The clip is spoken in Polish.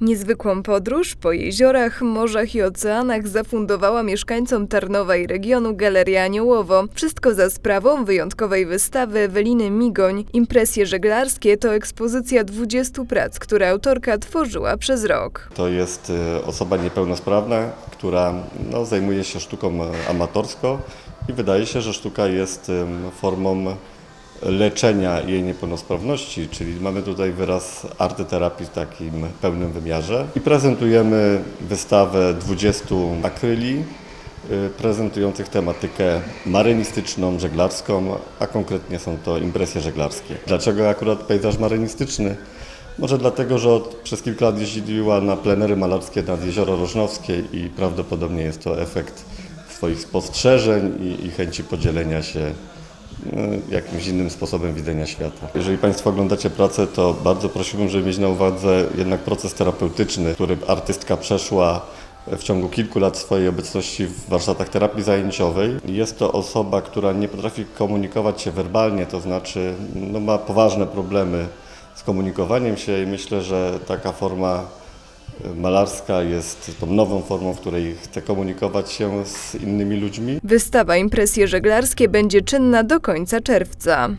Niezwykłą podróż po jeziorach, morzach i oceanach zafundowała mieszkańcom Tarnowa i regionu Galeria Aniołowo. Wszystko za sprawą wyjątkowej wystawy Eweliny Migoń. Impresje żeglarskie to ekspozycja 20 prac, które autorka tworzyła przez rok. To jest e, osoba niepełnosprawna, która no, zajmuje się sztuką e, amatorsko i wydaje się, że sztuka jest formą leczenia jej niepełnosprawności, czyli mamy tutaj wyraz artyterapii w takim pełnym wymiarze. I prezentujemy wystawę 20 akryli y, prezentujących tematykę marynistyczną, żeglarską, a konkretnie są to impresje żeglarskie. Dlaczego akurat pejzaż marynistyczny? Może dlatego, że od, przez kilka lat jeździła na plenery malarskie nad Jezioro Rożnowskie i prawdopodobnie jest to efekt swoich spostrzeżeń i, i chęci podzielenia się jakimś innym sposobem widzenia świata. Jeżeli Państwo oglądacie pracę, to bardzo prosiłbym, żeby mieć na uwadze jednak proces terapeutyczny, który artystka przeszła w ciągu kilku lat swojej obecności w warsztatach terapii zajęciowej. Jest to osoba, która nie potrafi komunikować się werbalnie, to znaczy no, ma poważne problemy z komunikowaniem się i myślę, że taka forma malarska jest tą nową formą, w której chce komunikować się z innymi ludźmi. Wystawa Impresje żeglarskie będzie czynna do końca czerwca.